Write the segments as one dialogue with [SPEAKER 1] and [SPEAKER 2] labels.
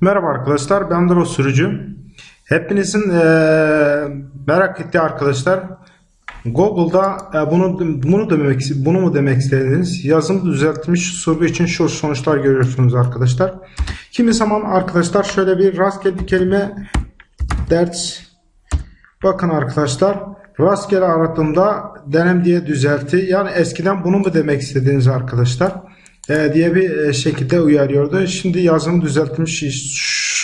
[SPEAKER 1] Merhaba arkadaşlar, ben Dro sürücü. Hepinizin eee, merak ettiği arkadaşlar, Google'da e, bunu bunu demek bunu mu demek istediniz? Yazım düzeltmiş sorgu için şu sonuçlar görüyorsunuz arkadaşlar. Kimi zaman arkadaşlar şöyle bir rastgele bir kelime ders Bakın arkadaşlar rastgele aradığımda denem diye düzelti yani eskiden bunu mu demek istediğiniz arkadaşlar diye bir e, şekilde uyarıyordu. Şimdi yazım düzeltmiş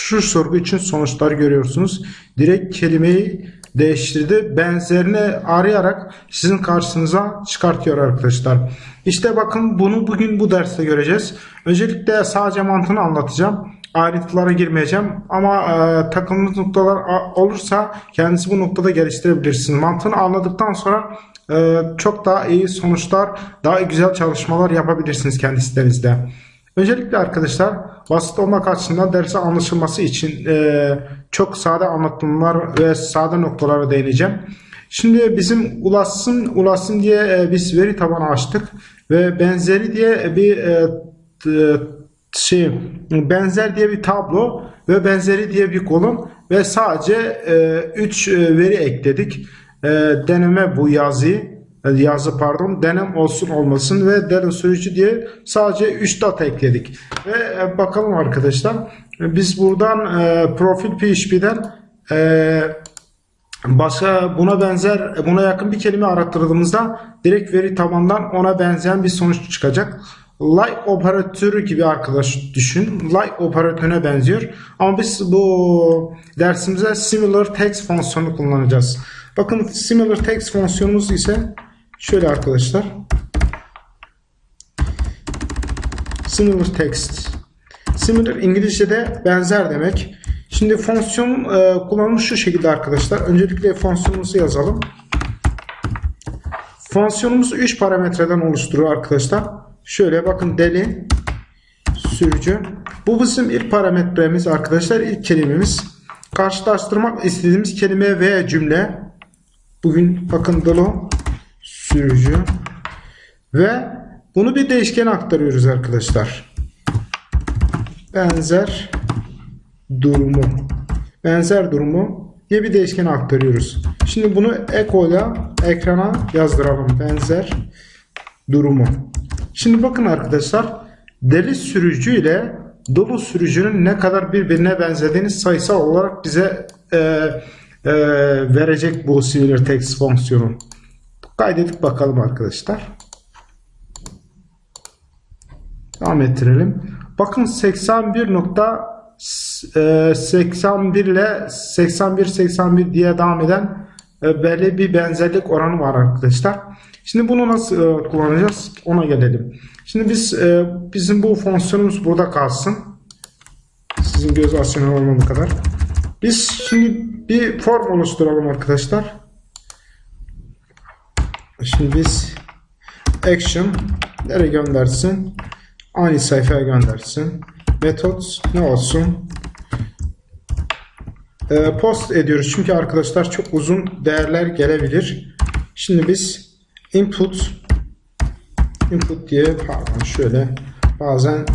[SPEAKER 1] şu sorgu için sonuçlar görüyorsunuz. Direkt kelimeyi değiştirdi. Benzerini arayarak sizin karşınıza çıkartıyor arkadaşlar. İşte bakın bunu bugün bu derste göreceğiz. Öncelikle sadece mantığını anlatacağım ayrıntılara girmeyeceğim ama e, takıldığınız noktalar olursa kendinizi bu noktada geliştirebilirsiniz. Mantığını anladıktan sonra çok daha iyi sonuçlar, daha güzel çalışmalar yapabilirsiniz kendi sitenizde. Öncelikle arkadaşlar basit olmak açısından dersi anlaşılması için e, çok sade anlatımlar ve sade noktalara değineceğim. Şimdi bizim ulaşsın ulaşsın diye e, biz veri tabanı açtık ve benzeri diye bir e, şey benzer diye bir tablo ve benzeri diye bir kolon ve sadece 3 veri ekledik. E, deneme bu yazıyı e, yazı pardon denem olsun olmasın ve denem sürücü diye sadece 3 data ekledik. Ve e, bakalım arkadaşlar e, biz buradan e, profil PHP'den e, başka buna benzer buna yakın bir kelime arattırdığımızda direkt veri tabandan ona benzeyen bir sonuç çıkacak. Like operatörü gibi arkadaş düşün. Like operatörüne benziyor. Ama biz bu dersimize similar text fonksiyonu kullanacağız. Bakın similar text fonksiyonumuz ise şöyle arkadaşlar. Similar text. Similar İngilizce'de benzer demek. Şimdi fonksiyon e, kullanımı şu şekilde arkadaşlar. Öncelikle fonksiyonumuzu yazalım. Fonksiyonumuz 3 parametreden oluşturuyor arkadaşlar. Şöyle bakın deli sürücü. Bu bizim ilk parametremiz arkadaşlar. ilk kelimemiz. Karşılaştırmak istediğimiz kelime veya cümle. Bugün bakın dolu sürücü. Ve bunu bir değişkene aktarıyoruz arkadaşlar. Benzer durumu. Benzer durumu diye bir değişkene aktarıyoruz. Şimdi bunu eko ile ekrana yazdıralım. Benzer durumu. Şimdi bakın arkadaşlar deli sürücü ile dolu sürücünün ne kadar birbirine benzediğini sayısal olarak bize e, e, verecek bu similar text fonksiyonu. Kaydedip bakalım arkadaşlar. Devam ettirelim. Bakın 81 nokta e, 81 ile 81 81 diye devam eden e, belli bir benzerlik oranı var arkadaşlar. Şimdi bunu nasıl e, kullanacağız? Ona gelelim. Şimdi biz e, bizim bu fonksiyonumuz burada kalsın. Sizin göz asyonu olmadığı kadar. Biz şimdi bir form oluşturalım arkadaşlar. Şimdi biz action nereye göndersin? Aynı sayfaya göndersin. Metot ne olsun? Ee, post ediyoruz çünkü arkadaşlar çok uzun değerler gelebilir. Şimdi biz input input diye pardon şöyle bazen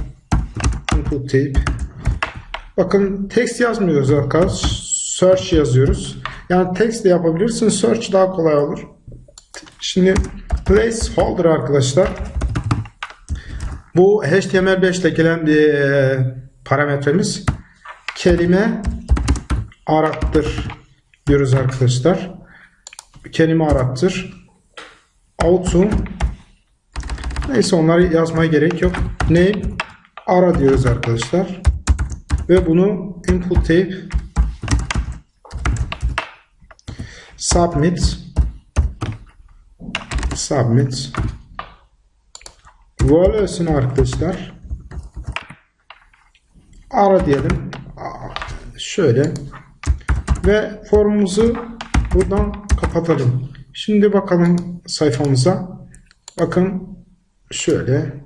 [SPEAKER 1] input deyip bakın text yazmıyoruz arkadaşlar. Search yazıyoruz. Yani text de yapabilirsin. Search daha kolay olur. Şimdi placeholder arkadaşlar. Bu HTML5 ile gelen bir e, parametremiz. Kelime arattır diyoruz arkadaşlar. Kelime arattır. Auto neyse onları yazmaya gerek yok. Name ara diyoruz arkadaşlar. Ve bunu input tape submit submit Voila'sını arkadaşlar ara diyelim. Şöyle ve formumuzu buradan kapatalım. Şimdi bakalım sayfamıza. Bakın şöyle.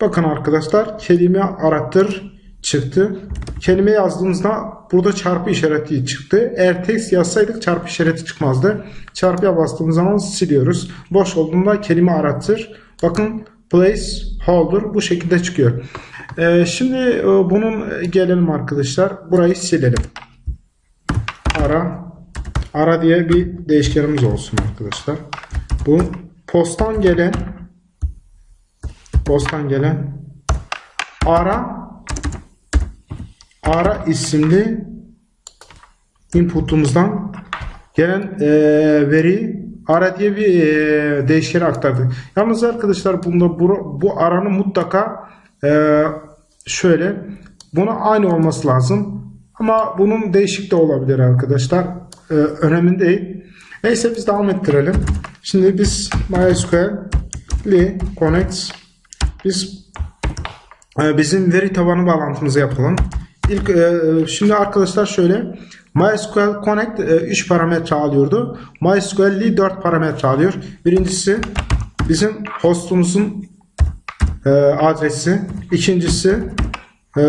[SPEAKER 1] Bakın arkadaşlar kelime arattır çıktı. Kelime yazdığımızda burada çarpı işareti çıktı. Eğer text yazsaydık çarpı işareti çıkmazdı. Çarpıya bastığımız zaman siliyoruz. Boş olduğunda kelime arattır. Bakın place holder bu şekilde çıkıyor. Ee, şimdi e, bunun gelelim arkadaşlar. Burayı silelim. Ara ara diye bir değişkenimiz olsun arkadaşlar. Bu posttan gelen posttan gelen ara ara isimli inputumuzdan gelen e, veri ara diye bir e, değişkene aktardık. Yalnız arkadaşlar bunda bu, bu aranın mutlaka e, şöyle buna aynı olması lazım. Ama bunun değişik de olabilir arkadaşlar. E, önemli değil. Neyse biz devam ettirelim. Şimdi biz MySQL connect biz e, bizim veri tabanı bağlantımızı yapalım. İlk e, şimdi arkadaşlar şöyle MySQL Connect 3 parametre alıyordu. MySQL 4 parametre alıyor. Birincisi bizim hostumuzun e, adresi. İkincisi e,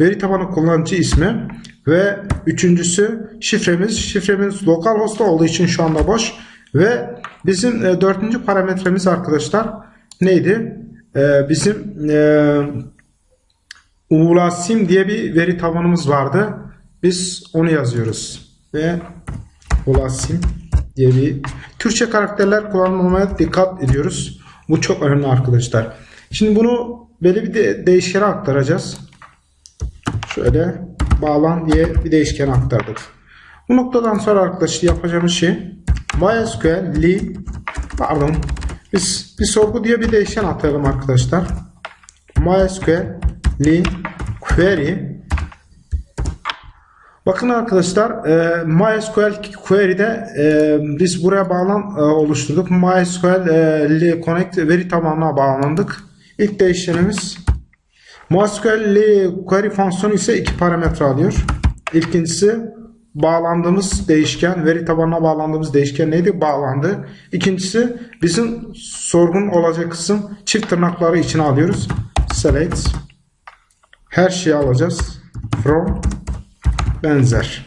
[SPEAKER 1] veri tabanı kullanıcı ismi ve üçüncüsü şifremiz. Şifremiz lokal host olduğu için şu anda boş ve bizim e, dördüncü parametremiz arkadaşlar neydi? E, bizim e, Ulasim diye bir veri tabanımız vardı. Biz onu yazıyoruz. Ve Ulasim diye bir Türkçe karakterler kullanmamaya dikkat ediyoruz. Bu çok önemli arkadaşlar. Şimdi bunu belli bir de değişkene aktaracağız. Şöyle bağlan diye bir değişkene aktardık. Bu noktadan sonra arkadaşlar yapacağımız şey MySQL li pardon biz bir sorgu diye bir değişken atalım arkadaşlar. MySQL li query Bakın arkadaşlar e, MySQL query'de e, biz buraya bağlan e, oluşturduk. MySQL e, connect veri tabanına bağlandık. İlk değişkenimiz MySQL query fonksiyonu ise iki parametre alıyor. İlkincisi bağlandığımız değişken, veri tabanına bağlandığımız değişken neydi? Bağlandı. İkincisi bizim sorgun olacak kısım çift tırnakları içine alıyoruz. Select her şeyi alacağız. From benzer.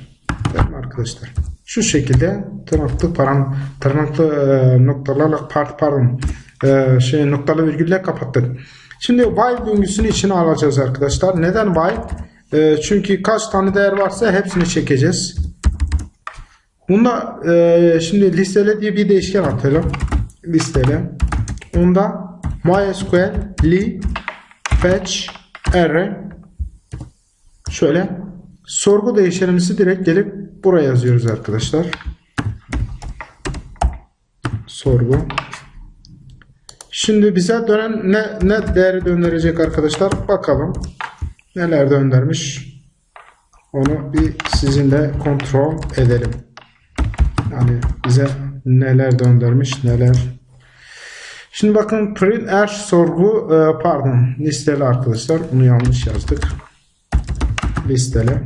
[SPEAKER 1] Değil arkadaşlar? Şu şekilde tırnaklı paran tırnaklı e, noktalarla part pardon e, şey noktalı virgülle kapattık. Şimdi while döngüsünü içine alacağız arkadaşlar. Neden while? E, çünkü kaç tane değer varsa hepsini çekeceğiz. Bunda e, şimdi listele diye bir değişken atalım. Listele. Onda MySQL li fetch array şöyle sorgu değişkenimizi direkt gelip buraya yazıyoruz arkadaşlar. Sorgu. Şimdi bize dönen ne, ne değeri döndürecek arkadaşlar? Bakalım. Neler döndürmüş? Onu bir sizinle kontrol edelim. Yani bize neler döndürmüş, neler. Şimdi bakın print er sorgu e, pardon listeli arkadaşlar. Bunu yanlış yazdık. Listeli.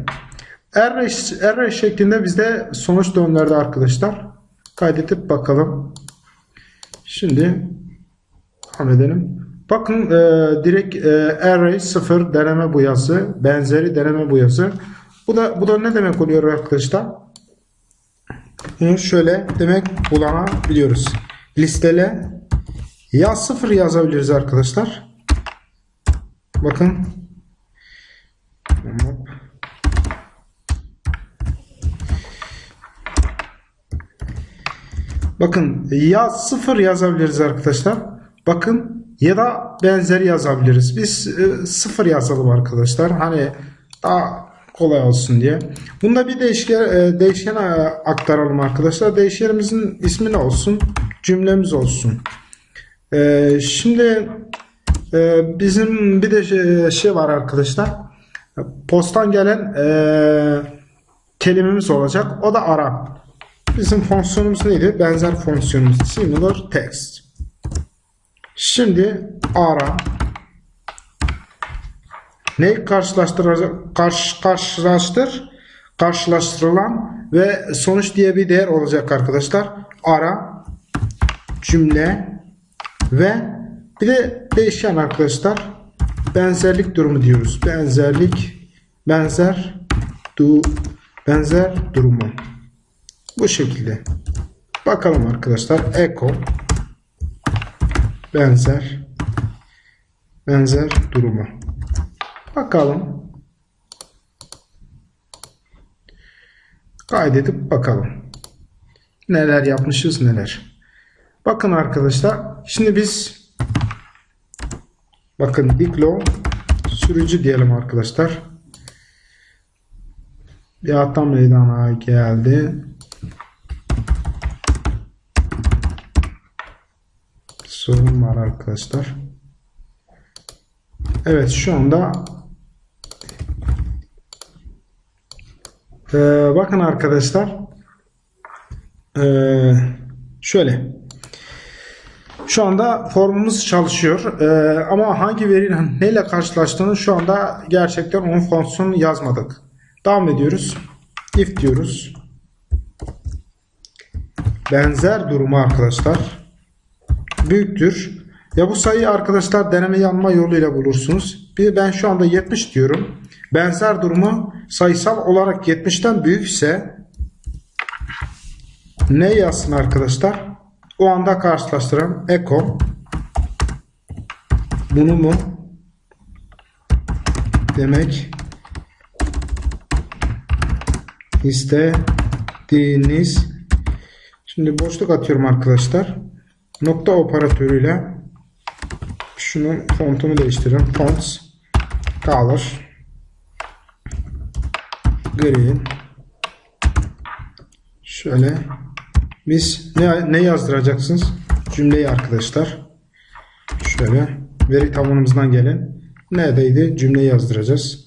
[SPEAKER 1] Array, array şeklinde bizde sonuç döndürdü arkadaşlar. Kaydedip bakalım. Şimdi devam edelim. Bakın e, direkt e, array 0 deneme boyası, benzeri deneme boyası. Bu da bu da ne demek oluyor arkadaşlar? Bunu şöyle demek kullanabiliyoruz. Listele ya 0 yazabiliriz arkadaşlar. Bakın. Bakın ya 0 yazabiliriz arkadaşlar. Bakın ya da benzer yazabiliriz. Biz e, 0 yazalım arkadaşlar. Hani daha kolay olsun diye. Bunda bir değişken, e, değişken aktaralım arkadaşlar. Değişkenimizin ismi ne olsun? Cümlemiz olsun. E, şimdi e, bizim bir de şey, şey var arkadaşlar. Postan gelen e, kelimemiz olacak. O da ara. Bizim fonksiyonumuz neydi? Benzer fonksiyonumuz. Similar text. Şimdi ara neyi karşılaştıracak karşı, karşılaştır karşılaştırılan ve sonuç diye bir değer olacak arkadaşlar. Ara cümle ve bir de değişken arkadaşlar benzerlik durumu diyoruz. Benzerlik benzer du benzer durumu. Bu şekilde. Bakalım arkadaşlar. Echo benzer benzer durumu. Bakalım. Kaydedip bakalım. Neler yapmışız neler. Bakın arkadaşlar. Şimdi biz bakın diklo sürücü diyelim arkadaşlar. Bir hata meydana geldi. Var arkadaşlar. Evet şu anda Ee, bakın arkadaşlar Ee, şöyle şu anda formumuz çalışıyor Ee, ama hangi veriyle neyle karşılaştığını şu anda gerçekten onun fonksiyonunu yazmadık. Devam ediyoruz. If diyoruz. Benzer durumu arkadaşlar büyüktür. Ya bu sayıyı arkadaşlar deneme yanma yoluyla bulursunuz. Bir ben şu anda 70 diyorum. Benzer durumu sayısal olarak 70'ten büyükse ne yazsın arkadaşlar? O anda karşılaştıran eko bunu mu demek istediğiniz şimdi boşluk atıyorum arkadaşlar nokta operatörüyle şunun fontunu değiştiriyorum. Fonts color green şöyle. Biz ne, ne yazdıracaksınız? Cümleyi arkadaşlar. Şöyle. Veri tabanımızdan gelen neredeydi cümleyi yazdıracağız.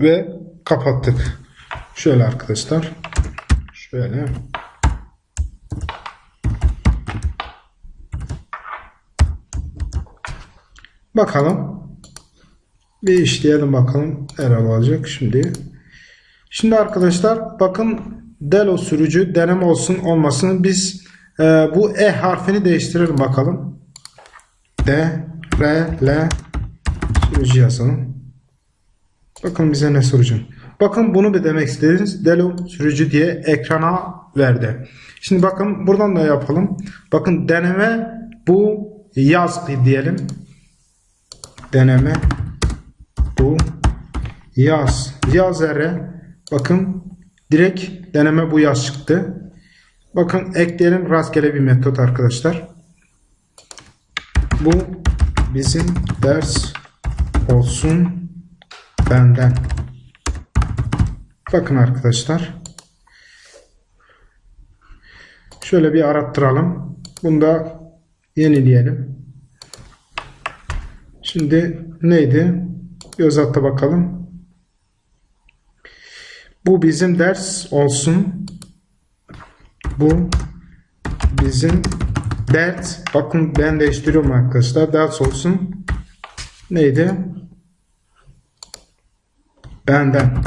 [SPEAKER 1] Ve kapattık. Şöyle arkadaşlar. Şöyle Bakalım. Bir işleyelim bakalım. Neler olacak şimdi. Şimdi arkadaşlar bakın Delo sürücü deneme olsun olmasın. Biz e, bu E harfini değiştirelim bakalım. D, R, L sürücü yazalım. Bakın bize ne soracak. Bakın bunu bir demek istediniz. Delo sürücü diye ekrana verdi. Şimdi bakın buradan da yapalım. Bakın deneme bu yaz diyelim deneme bu. Yaz. Yaz ere bakın direkt deneme bu yaz çıktı. Bakın ekleyelim rastgele bir metot arkadaşlar. Bu bizim ders olsun benden. Bakın arkadaşlar. Şöyle bir arattıralım. Bunu da yenileyelim Şimdi neydi? Göz atta bakalım. Bu bizim ders olsun. Bu bizim ders. Bakın ben değiştiriyorum arkadaşlar. Ders olsun. Neydi? Benden.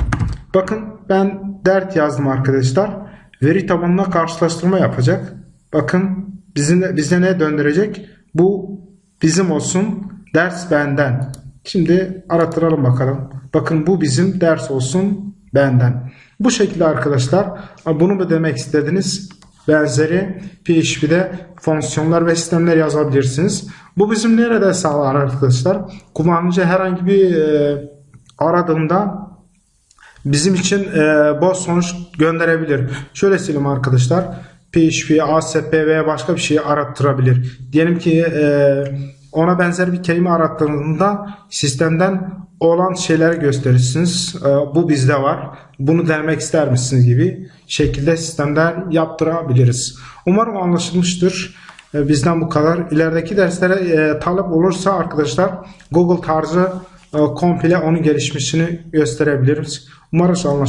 [SPEAKER 1] Bakın ben dert yazdım arkadaşlar. Veri tabanına karşılaştırma yapacak. Bakın bizim bize ne döndürecek? Bu bizim olsun. Ders benden. Şimdi arattıralım bakalım. Bakın bu bizim ders olsun benden. Bu şekilde arkadaşlar bunu mu demek istediniz? Benzeri PHP'de fonksiyonlar ve sistemler yazabilirsiniz. Bu bizim nerede sağlar arkadaşlar? Kullanıcı herhangi bir e, aradığında bizim için e, boş sonuç gönderebilir. Şöyle sileyim arkadaşlar. PHP, ASP veya başka bir şeyi arattırabilir. Diyelim ki e, ona benzer bir kelime arattığında sistemden olan şeyleri gösterirsiniz. E, bu bizde var. Bunu denemek ister misiniz gibi şekilde sistemden yaptırabiliriz. Umarım anlaşılmıştır. E, bizden bu kadar. İlerideki derslere e, talep olursa arkadaşlar Google tarzı komple onun gelişmesini gösterebiliriz. Umarım anlaşılır.